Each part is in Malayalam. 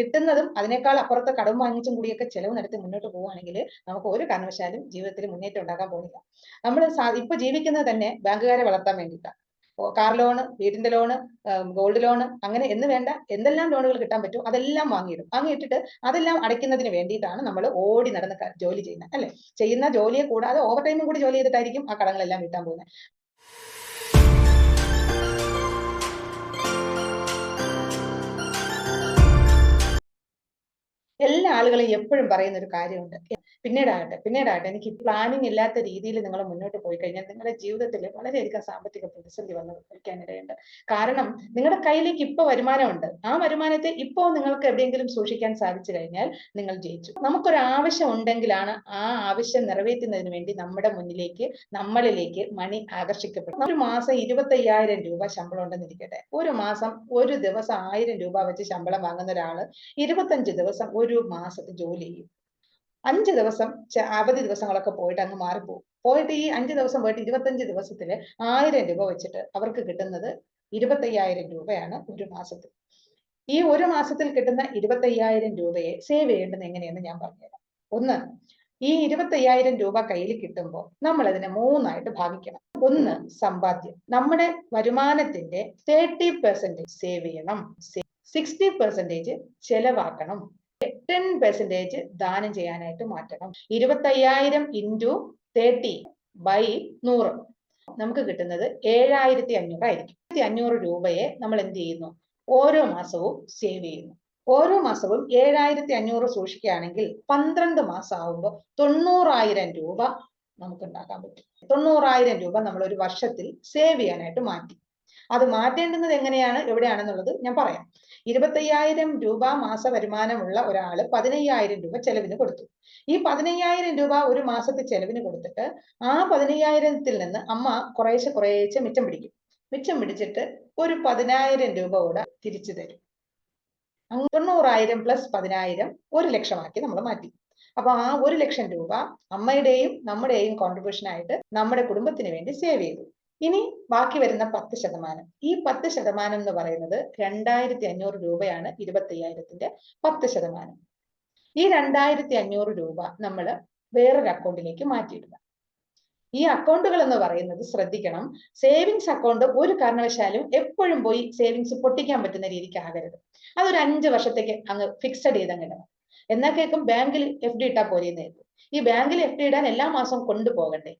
കിട്ടുന്നതും അതിനേക്കാൾ അപ്പുറത്തെ കടം വാങ്ങിച്ചും കൂടിയൊക്കെ ചെലവ് നടത്തി മുന്നോട്ട് പോവുകയാണെങ്കിൽ നമുക്ക് ഒരു കാരണവശാലും ജീവിതത്തിൽ മുന്നേറ്റം ഉണ്ടാക്കാൻ പോകുന്നില്ല. നമ്മൾ ഇപ്പൊ ജീവിക്കുന്നത് തന്നെ ബാങ്കുകാരെ വളർത്താൻ വേണ്ടിയിട്ടാണ്. കാർ ലോണ് വീടിന്റെ ലോണ് ഗോൾഡ് ലോണ് അങ്ങനെ എന്ന് വേണ്ട എന്തെല്ലാം ലോണുകൾ കിട്ടാൻ പറ്റും അതെല്ലാം വാങ്ങിയിടും. വാങ്ങിയിട്ടിട്ട് അതെല്ലാം അടയ്ക്കുന്നതിന് വേണ്ടിയിട്ടാണ് നമ്മൾ ഓടി നടന്ന് ജോലി ചെയ്യുന്നത് അല്ലെ? ചെയ്യുന്ന ജോലിയെ കൂടാതെ ഓവർ ടൈമും കൂടി ജോലി ചെയ്തിട്ടായിരിക്കും ആ കടങ്ങളെല്ലാം വീട്ടാൻ പോകുന്നത്. ആളുകളും എപ്പോഴും പറയുന്ന ഒരു കാര്യമുണ്ട്. പിന്നീടാകട്ടെ പിന്നീടാകട്ടെ. എനിക്ക് പ്ലാനിങ് ഇല്ലാത്ത രീതിയിൽ നിങ്ങൾ മുന്നോട്ട് പോയി കഴിഞ്ഞാൽ നിങ്ങളുടെ ജീവിതത്തിൽ വളരെയധികം സാമ്പത്തിക പ്രതിസന്ധി വന്നു വയ്ക്കാനിടയുണ്ട് കാരണം നിങ്ങളുടെ കയ്യിലേക്ക് ഇപ്പൊ വരുമാനമുണ്ട്. ആ വരുമാനത്തെ ഇപ്പോ നിങ്ങൾക്ക് എവിടെയെങ്കിലും സൂക്ഷിക്കാൻ സാധിച്ചു കഴിഞ്ഞാൽ നിങ്ങൾ ജയിച്ചു. നമുക്കൊരു ആവശ്യം ഉണ്ടെങ്കിലാണ് ആ ആവശ്യം നിറവേറ്റുന്നതിന് വേണ്ടി നമ്മുടെ മുന്നിലേക്ക് നമ്മളിലേക്ക് മണി ആകർഷിക്കപ്പെടും ഒരു മാസം ഇരുപത്തയ്യായിരം രൂപ ശമ്പളം ഉണ്ടെന്നിരിക്കട്ടെ ഒരു മാസം ഒരു ദിവസം ആയിരം രൂപ വെച്ച് ശമ്പളം വാങ്ങുന്ന ഒരാൾ ഇരുപത്തഞ്ച് ദിവസം ഒരു മാസത്തെ ജോലി ചെയ്യും. അഞ്ച് ദിവസം അവധി ദിവസങ്ങളൊക്കെ പോയിട്ട് അങ്ങ് മാറിപ്പോകും പോയിട്ട് ഈ അഞ്ച് ദിവസം പോയിട്ട് ഇരുപത്തഞ്ച് ദിവസത്തിൽ ആയിരം രൂപ വെച്ചിട്ട് അവർക്ക് കിട്ടുന്നത് ഇരുപത്തയ്യായിരം രൂപയാണ് ഒരു മാസത്തിൽ. ഈ ഒരു മാസത്തിൽ കിട്ടുന്ന ഇരുപത്തയ്യായിരം രൂപയെ സേവ് ചെയ്യേണ്ടത് എങ്ങനെയെന്ന് ഞാൻ പറഞ്ഞുതരാം. ഒന്ന് ഈ ഇരുപത്തയ്യായിരം രൂപ കയ്യിൽ കിട്ടുമ്പോൾ നമ്മൾ അതിനെ മൂന്നായിട്ട് ഭാഗിക്കണം. ഒന്ന് സമ്പാദ്യം. നമ്മുടെ വരുമാനത്തിന്റെ തേർട്ടി പെർസെന്റേജ് സേവ് ചെയ്യണം. സിക്സ്റ്റി പെർസെന്റേജ് ചെലവാക്കണം. ടെൻ പെർസെന്റേജ് ദാനം ചെയ്യാനായിട്ട് മാറ്റണം. ഇരുപത്തയ്യായിരം ഇന്റു തേർട്ടി ബൈ നൂറ്. നമുക്ക് കിട്ടുന്നത് ഏഴായിരത്തി അഞ്ഞൂറ് ആയിരിക്കും. അഞ്ഞൂറ് രൂപയെ നമ്മൾ എന്ത് ചെയ്യുന്നു? ഓരോ മാസവും സേവ് ചെയ്യുന്നു. ഓരോ മാസവും ഏഴായിരത്തി അഞ്ഞൂറ് സൂക്ഷിക്കുകയാണെങ്കിൽ പന്ത്രണ്ട് മാസം ആവുമ്പോൾ തൊണ്ണൂറായിരം രൂപ നമുക്ക് ഉണ്ടാക്കാൻ പറ്റും. തൊണ്ണൂറായിരം രൂപ നമ്മൾ ഒരു വർഷത്തിൽ സേവ് ചെയ്യാനായിട്ട് മാറ്റി. അത് മാറ്റേണ്ടുന്നത് എങ്ങനെയാണ്? എവിടെയാണെന്നുള്ളത് ഞാൻ പറയാം. ഇരുപത്തയ്യായിരം രൂപ മാസ വരുമാനമുള്ള ഒരാൾ പതിനയ്യായിരം രൂപ ചെലവിന് കൊടുത്തു. ഈ പതിനയ്യായിരം രൂപ ഒരു മാസത്തെ ചെലവിന് കൊടുത്തിട്ട് ആ പതിനയ്യായിരത്തിൽ നിന്ന് അമ്മ കുറേശ്ശെ കുറേശ്ശെ മിച്ചം പിടിക്കും. മിച്ചം പിടിച്ചിട്ട് ഒരു പതിനായിരം രൂപ കൂടെ തിരിച്ചു തരും. തൊണ്ണൂറായിരം പ്ലസ് പതിനായിരം ഒരു ലക്ഷമാക്കി നമ്മൾ മാറ്റി. അപ്പൊ ആ ഒരു ലക്ഷം രൂപ അമ്മയുടെയും നമ്മുടെയും കോൺട്രിബ്യൂഷൻ ആയിട്ട് നമ്മുടെ കുടുംബത്തിന് വേണ്ടി സേവ് ചെയ്തു. ഇനി ബാക്കി വരുന്ന പത്ത് ശതമാനം. ഈ പത്ത് ശതമാനം എന്ന് പറയുന്നത് രണ്ടായിരത്തി അഞ്ഞൂറ് രൂപയാണ് ഇരുപത്തി അയ്യായിരത്തിന്റെ പത്ത് ശതമാനം. ഈ രണ്ടായിരത്തി അഞ്ഞൂറ് രൂപ നമ്മൾ വേറൊരു അക്കൗണ്ടിലേക്ക് മാറ്റിയിടുക. ഈ അക്കൗണ്ടുകൾ എന്ന് പറയുന്നത് ശ്രദ്ധിക്കണം. സേവിങ്സ് അക്കൗണ്ട് ഒരു കാരണവശാലും എപ്പോഴും പോയി സേവിങ്സ് പൊട്ടിക്കാൻ പറ്റുന്ന രീതിക്ക് ആകരുത്. അതൊരു അഞ്ച് വർഷത്തേക്ക് അങ്ങ് ഫിക്സഡ് ചെയ്തങ്ങിടണം എന്നാൽ കേൾക്കും ബാങ്കിൽ എഫ് ഡി ഇട്ടാൽ പോലെ കേൾക്കും. ഈ ബാങ്കിൽ എഫ് ഡി ഇടാൻ എല്ലാ മാസവും കൊണ്ടുപോകണ്ടേ?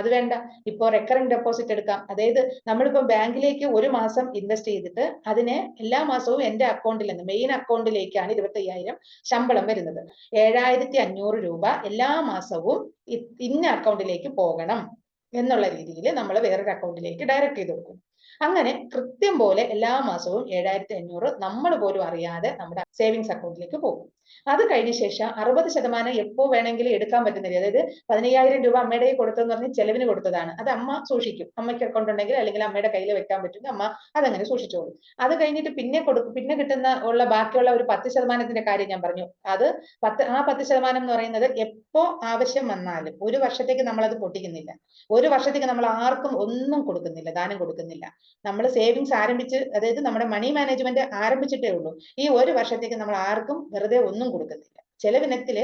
അത് വേണ്ട. ഇപ്പോ റെക്കറിംഗ് ഡെപ്പോസിറ്റ് എടുക്കാം. അതായത് നമ്മളിപ്പോ ബാങ്കിലേക്ക് ഒരു മാസം ഇൻവെസ്റ്റ് ചെയ്തിട്ട് അതിനെ എല്ലാ മാസവും എന്റെ അക്കൗണ്ടിൽ നിന്ന് മെയിൻ അക്കൗണ്ടിലേക്കാണ് ഇരുപത്തി അയ്യായിരം ശമ്പളം വരുന്നത്. ഏഴായിരത്തി അഞ്ഞൂറ് രൂപ എല്ലാ മാസവും ഇന്ന അക്കൗണ്ടിലേക്ക് പോകണം എന്നുള്ള രീതിയിൽ നമ്മൾ വേറൊരു അക്കൗണ്ടിലേക്ക് ഡയറക്റ്റ് ചെയ്ത് കൊടുക്കും. അങ്ങനെ കൃത്യം പോലെ എല്ലാ മാസവും ഏഴായിരത്തി അഞ്ഞൂറ് നമ്മൾ പോലും അറിയാതെ നമ്മുടെ സേവിങ്സ് അക്കൗണ്ടിലേക്ക് പോകും. അത് കഴിഞ്ഞ ശേഷം അറുപത് ശതമാനം എപ്പോ വേണമെങ്കിലും എടുക്കാൻ പറ്റുന്ന രീതി അതായത് പതിനയ്യായിരം രൂപ അമ്മയുടെ കയ്യിൽ കൊടുത്തെന്ന് പറഞ്ഞ് ചെലവിന് കൊടുത്തതാണ്. അത് അമ്മ സൂക്ഷിക്കും. അമ്മയ്ക്ക് അക്കൗണ്ട് ഉണ്ടെങ്കിൽ അല്ലെങ്കിൽ അമ്മയുടെ കയ്യിൽ വെക്കാൻ പറ്റുമെങ്കിൽ അമ്മ അതങ്ങനെ സൂക്ഷിച്ചോളും. അത് കഴിഞ്ഞിട്ട് പിന്നെ കൊടുക്കും. പിന്നെ കിട്ടുന്ന ഉള്ള ബാക്കിയുള്ള ഒരു പത്ത് ശതമാനത്തിന്റെ കാര്യം ഞാൻ പറഞ്ഞു. അത് പത്ത് ആ പത്ത് ശതമാനം എന്ന് പറയുന്നത് എപ്പോ ആവശ്യം വന്നാലും ഒരു വർഷത്തേക്ക് നമ്മൾ അത് പൊട്ടിക്കുന്നില്ല. ഒരു വർഷത്തേക്ക് നമ്മൾ ആർക്കും ഒന്നും കൊടുക്കുന്നില്ല. ദാനം കൊടുക്കുന്നില്ല. നമ്മൾ സേവിങ്സ് ആരംഭിച്ച് അതായത് നമ്മുടെ മണി മാനേജ്മെന്റ് ആരംഭിച്ചിട്ടേ ഉള്ളൂ. ഈ ഒരു വർഷത്തേക്ക് നമ്മൾ ആർക്കും വെറുതെ ഒന്നും കൊടുക്കുന്നില്ല ചെലവിനത്തിൽ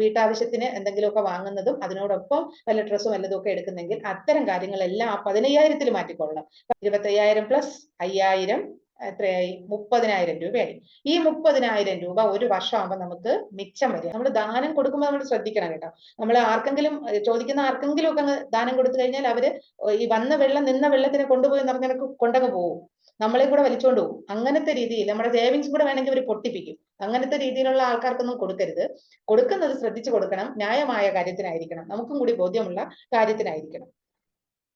വീട്ടാവശ്യത്തിന് എന്തെങ്കിലുമൊക്കെ വാങ്ങുന്നതും അതിനോടൊപ്പം വല്ല ഡ്രസ്സും വല്ലതും ഒക്കെ എടുക്കുന്നെങ്കിൽ അത്തരം കാര്യങ്ങളെല്ലാം ആ പതിനയ്യായിരത്തിൽ മാറ്റിക്കൊള്ളണം. ഇരുപത്തയ്യായിരം പ്ലസ് അയ്യായിരം എത്രയായി? മുപ്പതിനായിരം രൂപയായി. ഈ മുപ്പതിനായിരം രൂപ ഒരു വർഷമാകുമ്പോൾ നമുക്ക് മിച്ചം വരും. നമ്മൾ ദാനം കൊടുക്കുമ്പോൾ നമ്മൾ ശ്രദ്ധിക്കണം കേട്ടോ. നമ്മൾ ആർക്കെങ്കിലും ചോദിക്കുന്ന ആർക്കെങ്കിലും ഒക്കെ ദാനം കൊടുത്തു കഴിഞ്ഞാൽ അവർ ഈ വന്ന വെള്ളം നിന്ന വെള്ളത്തിനെ കൊണ്ടുപോയി എന്ന് പറഞ്ഞാൽ കൊണ്ടങ്ങ് പോകും നമ്മളെ കൂടെ വലിച്ചുകൊണ്ട് പോകും അങ്ങനത്തെ രീതിയിൽ നമ്മുടെ സേവിങ്സ് കൂടെ വേണമെങ്കിൽ അവർ പൊട്ടിപ്പിക്കും. അങ്ങനത്തെ രീതിയിലുള്ള ആൾക്കാർക്കൊന്നും കൊടുക്കരുത്. കൊടുക്കുന്നത് ശ്രദ്ധിച്ചു കൊടുക്കണം. ന്യായമായ കാര്യത്തിനായിരിക്കണം. നമുക്കും കൂടി ബോധ്യമുള്ള കാര്യത്തിനായിരിക്കണം.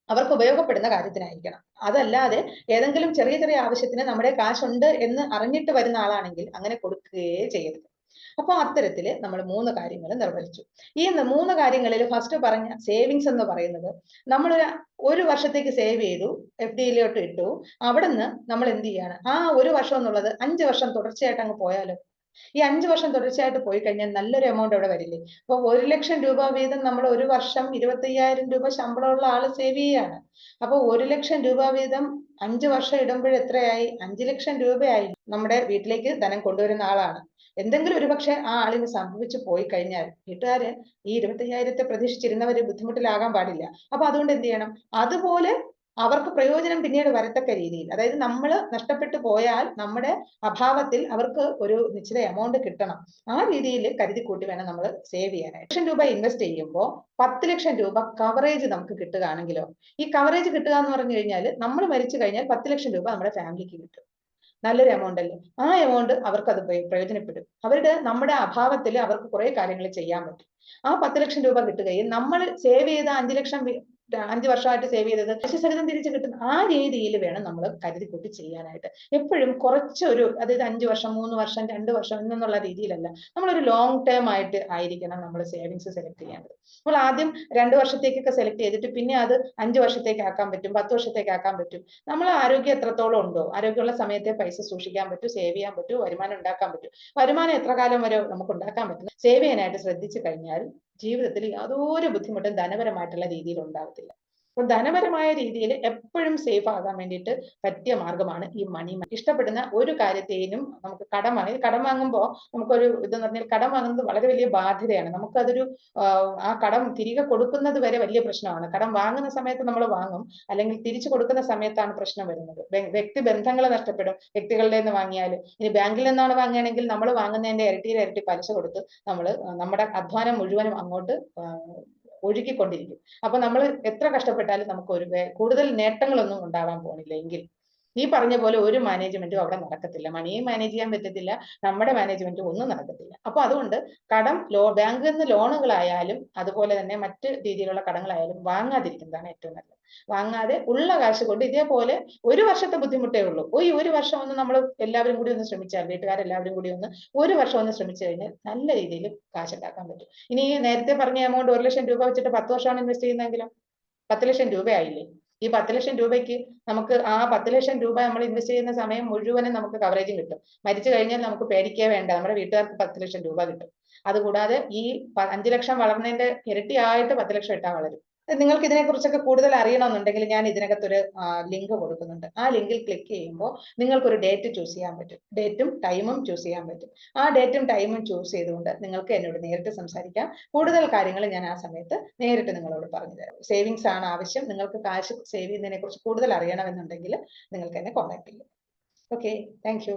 അവർക്ക് ഉപയോഗപ്പെടുന്ന കാര്യത്തിനായിരിക്കണം. അതല്ലാതെ ഏതെങ്കിലും ചെറിയ ചെറിയ ആവശ്യത്തിന് നമ്മുടെ കാശുണ്ട് എന്ന് അറിഞ്ഞിട്ട് വരുന്ന ആളാണെങ്കിൽ അങ്ങനെ കൊടുക്കുകയേ ചെയ്യരുത്. അപ്പൊ അത്തരത്തിൽ നമ്മൾ മൂന്ന് കാര്യങ്ങൾ നിർവഹിച്ചു. ഈ മൂന്ന് കാര്യങ്ങളിൽ ഫസ്റ്റ് പറഞ്ഞ സേവിങ്സ് എന്ന് പറയുന്നത് നമ്മളൊരു ഒരു വർഷത്തേക്ക് സേവ് ചെയ്തു എഫ് ഡിയിലോട്ട് ഇട്ടു. അവിടുന്ന് നമ്മൾ എന്ത് ചെയ്യാണ്? ആ ഒരു വർഷം എന്നുള്ളത് അഞ്ച് വർഷം തുടർച്ചയായിട്ട് അങ്ങ് പോയാലോ? ഈ അഞ്ച് വർഷം തുടർച്ചയായിട്ട് പോയി കഴിഞ്ഞാൽ നല്ലൊരു എമൗണ്ട് അവിടെ വരില്ലേ? അപ്പൊ ഒരു ലക്ഷം രൂപ വീതം നമ്മൾ ഒരു വർഷം ഇരുപത്തയ്യായിരം രൂപ ശമ്പളമുള്ള ആൾ സേവ് ചെയ്യാണ്. അപ്പൊ ഒരു ലക്ഷം രൂപ വീതം അഞ്ച് വർഷം ഇടുമ്പോൾ എത്രയായി? അഞ്ച് ലക്ഷം രൂപയായി നമ്മുടെ വീട്ടിലേക്ക് ധനം കൊണ്ടുവരുന്ന ആളാണ്. എന്തെങ്കിലും ഒരു പക്ഷേ ആ ആളിന് സംഭവിച്ചു പോയി കഴിഞ്ഞാൽ വീട്ടുകാര് ഈ ഇരുപത്തയ്യായിരത്തെ പ്രതീക്ഷിച്ചിരുന്നവര് ബുദ്ധിമുട്ടിലാകാൻ പാടില്ല. അപ്പൊ അതുകൊണ്ട് എന്ത് ചെയ്യണം? അതുപോലെ അവർക്ക് പ്രയോജനം പിന്നീട് വരത്തക്ക രീതിയിൽ. അതായത് നമ്മൾ നഷ്ടപ്പെട്ടു പോയാൽ നമ്മുടെ അഭാവത്തിൽ അവർക്ക് ഒരു നിശ്ചിത എമൗണ്ട് കിട്ടണം. ആ രീതിയിൽ കരുതി കൂട്ടി വേണം നമ്മൾ സേവ് ചെയ്യാനായിട്ട്. ലക്ഷം രൂപ ഇൻവെസ്റ്റ് ചെയ്യുമ്പോൾ പത്ത് ലക്ഷം രൂപ കവറേജ് നമുക്ക് കിട്ടുകയാണെങ്കിലോ? ഈ കവറേജ് കിട്ടുക എന്ന് പറഞ്ഞു കഴിഞ്ഞാൽ നമ്മൾ മരിച്ചു കഴിഞ്ഞാൽ പത്ത് ലക്ഷം രൂപ നമ്മുടെ ഫാമിലിക്ക് കിട്ടും. നല്ലൊരു എമൗണ്ട് അല്ലേ? ആ എമൗണ്ട് അവർക്ക് അത് പ്രയോജനപ്പെടും. അവരുടെ നമ്മുടെ അഭാവത്തിൽ അവർക്ക് കുറെ കാര്യങ്ങൾ ചെയ്യാൻ പറ്റും. ആ പത്ത് ലക്ഷം രൂപ കിട്ടുകയും നമ്മൾ സേവ് ചെയ്ത അഞ്ചു ലക്ഷം അഞ്ചു വർഷമായിട്ട് സേവ് ചെയ്തത്. പലിശസഹിതം തിരിച്ചു കിട്ടുന്ന ആ രീതിയിൽ വേണം നമ്മൾ കരുതി കൂട്ടി ചെയ്യാനായിട്ട്. എപ്പോഴും കുറച്ചൊരു അതായത് അഞ്ചു വർഷം മൂന്ന് വർഷം രണ്ട് വർഷം എന്നുള്ള രീതിയിലല്ല. നമ്മളൊരു ലോങ് ടേം ആയിട്ട് ആയിരിക്കണം നമ്മൾ സേവിങ്സ് സെലക്ട് ചെയ്യേണ്ടത്. നമ്മൾ ആദ്യം രണ്ട് വർഷത്തേക്കൊക്കെ സെലക്ട് ചെയ്തിട്ട് പിന്നെ അത് അഞ്ചു വർഷത്തേക്ക് ആക്കാൻ പറ്റും പത്ത് വർഷത്തേക്ക് ആക്കാൻ പറ്റും. നമ്മൾ ആരോഗ്യം എത്രത്തോളം ഉണ്ടോ ആരോഗ്യമുള്ള സമയത്തെ പൈസ സൂക്ഷിക്കാൻ പറ്റും സേവ് ചെയ്യാൻ പറ്റും വരുമാനം ഉണ്ടാക്കാൻ പറ്റും. വരുമാനം എത്ര കാലം വരെ നമുക്ക് ഉണ്ടാക്കാൻ പറ്റും? സേവ് ചെയ്യാനായിട്ട് ശ്രദ്ധിച്ചു കഴിഞ്ഞാൽ ജീവിതത്തിൽ യാതൊരു ബുദ്ധിമുട്ടും ധനപരമായിട്ടുള്ള രീതിയിൽ ഉണ്ടാകത്തില്ല അപ്പൊ ധനപരമായ രീതിയിൽ എപ്പോഴും സേഫ് ആകാൻ വേണ്ടിയിട്ട് പറ്റിയ മാർഗമാണ് ഈ മണി ഇഷ്ടപ്പെടുന്ന ഒരു കാര്യത്തെയും നമുക്ക് കടം വാങ്ങി കടം വാങ്ങുമ്പോൾ നമുക്കൊരു ഇതെന്ന് പറഞ്ഞാൽ കടം വാങ്ങുന്നത് വളരെ വലിയ ബാധ്യതയാണ്. നമുക്കതൊരു ആ കടം തിരികെ കൊടുക്കുന്നത് വരെ വലിയ പ്രശ്നമാണ്. കടം വാങ്ങുന്ന സമയത്ത് നമ്മൾ വാങ്ങും അല്ലെങ്കിൽ തിരിച്ചു കൊടുക്കുന്ന സമയത്താണ് പ്രശ്നം വരുന്നത്. വ്യക്തി ബന്ധങ്ങൾ നഷ്ടപ്പെടും. വ്യക്തികളുടെ നിന്ന് വാങ്ങിയാൽ ഇനി ബാങ്കിൽ നിന്നാണ് വാങ്ങുകയാണെങ്കിൽ നമ്മൾ വാങ്ങുന്നതിന്റെ ഇരട്ടിയിൽ ഇരട്ടി പലിശ കൊടുത്ത് നമ്മൾ നമ്മുടെ അധ്വാനം മുഴുവനും അങ്ങോട്ട് ഒഴുകിക്കൊണ്ടിരിക്കും. അപ്പൊ നമ്മൾ എത്ര കഷ്ടപ്പെട്ടാലും നമുക്ക് ഒരു കൂടുതൽ നേട്ടങ്ങളൊന്നും ഉണ്ടാവാൻ പോണില്ല എങ്കിൽ. ഈ പറഞ്ഞ പോലെ ഒരു മാനേജ്മെന്റും അവിടെ നടക്കത്തില്ല. മണിയും മാനേജ് ചെയ്യാൻ പറ്റത്തില്ല. നമ്മുടെ മാനേജ്മെന്റും ഒന്നും നടക്കത്തില്ല. അപ്പൊ അതുകൊണ്ട് കടം ലോ ബാങ്കിൽ നിന്ന് ലോണുകളായാലും അതുപോലെ തന്നെ മറ്റ് രീതിയിലുള്ള കടങ്ങളായാലും വാങ്ങാതിരിക്കുന്നതാണ് ഏറ്റവും നല്ലത്. വാങ്ങാതെ ഉള്ള കാശ് കൊണ്ട് ഇതേപോലെ ഒരു വർഷത്തെ ബുദ്ധിമുട്ടേ ഉള്ളൂ. ഈ ഒരു വർഷം ഒന്ന് നമ്മൾ എല്ലാവരും കൂടി ഒന്ന് ശ്രമിച്ചാൽ വീട്ടുകാരെല്ലാവരും കൂടി ഒന്ന് ഒരു വർഷം ഒന്ന് ശ്രമിച്ചു കഴിഞ്ഞാൽ നല്ല രീതിയിൽ കാശ് ഉണ്ടാക്കാൻ പറ്റും. ഇനി നേരത്തെ പറഞ്ഞ എമൗണ്ട് ഒരു ലക്ഷം രൂപ വെച്ചിട്ട് പത്ത് വർഷമാണ് ഇൻവെസ്റ്റ് ചെയ്യുന്നതെങ്കിലും പത്ത് ലക്ഷം രൂപയായില്ലേ? ഈ പത്ത് ലക്ഷം രൂപയ്ക്ക് നമുക്ക് ആ പത്ത് ലക്ഷം രൂപ നമ്മൾ ഇൻവെസ്റ്റ് ചെയ്യുന്ന സമയം മുഴുവനും നമുക്ക് കവറേജും കിട്ടും. മരിച്ചു കഴിഞ്ഞാൽ നമുക്ക് പേടിക്കേ വേണ്ട. നമ്മുടെ വീട്ടുകാർക്ക് പത്ത് ലക്ഷം രൂപ കിട്ടും. അതുകൂടാതെ ഈ അഞ്ചു ലക്ഷം വളർന്നതിന്റെ ഇരട്ടിയായിട്ട് പത്ത് ലക്ഷം ഇട്ടാൽ വളരും. നിങ്ങൾക്ക് ഇതിനെക്കുറിച്ചൊക്കെ കൂടുതൽ അറിയണമെന്നുണ്ടെങ്കിൽ ഞാൻ ഇതിനകത്തൊരു ലിങ്ക് കൊടുക്കുന്നുണ്ട്. ആ ലിങ്കിൽ ക്ലിക്ക് ചെയ്യുമ്പോൾ നിങ്ങൾക്കൊരു ഡേറ്റ് ചൂസ് ചെയ്യാൻ പറ്റും. ഡേറ്റും ടൈമും ചൂസ് ചെയ്യാൻ പറ്റും. ആ ഡേറ്റും ടൈമും ചൂസ് ചെയ്തുകൊണ്ട് നിങ്ങൾക്ക് എന്നോട് നേരിട്ട് സംസാരിക്കാം. കൂടുതൽ കാര്യങ്ങൾ ഞാൻ ആ സമയത്ത് നേരിട്ട് നിങ്ങളോട് പറഞ്ഞു തരാം. സേവിങ്സ് ആണ് ആവശ്യം. നിങ്ങൾക്ക് കാശ് സേവ് ചെയ്യുന്നതിനെ കുറിച്ച് കൂടുതൽ അറിയണമെന്നുണ്ടെങ്കിൽ നിങ്ങൾക്ക് എന്നെ കോൺടാക്ട് ചെയ്യാം. Okay thank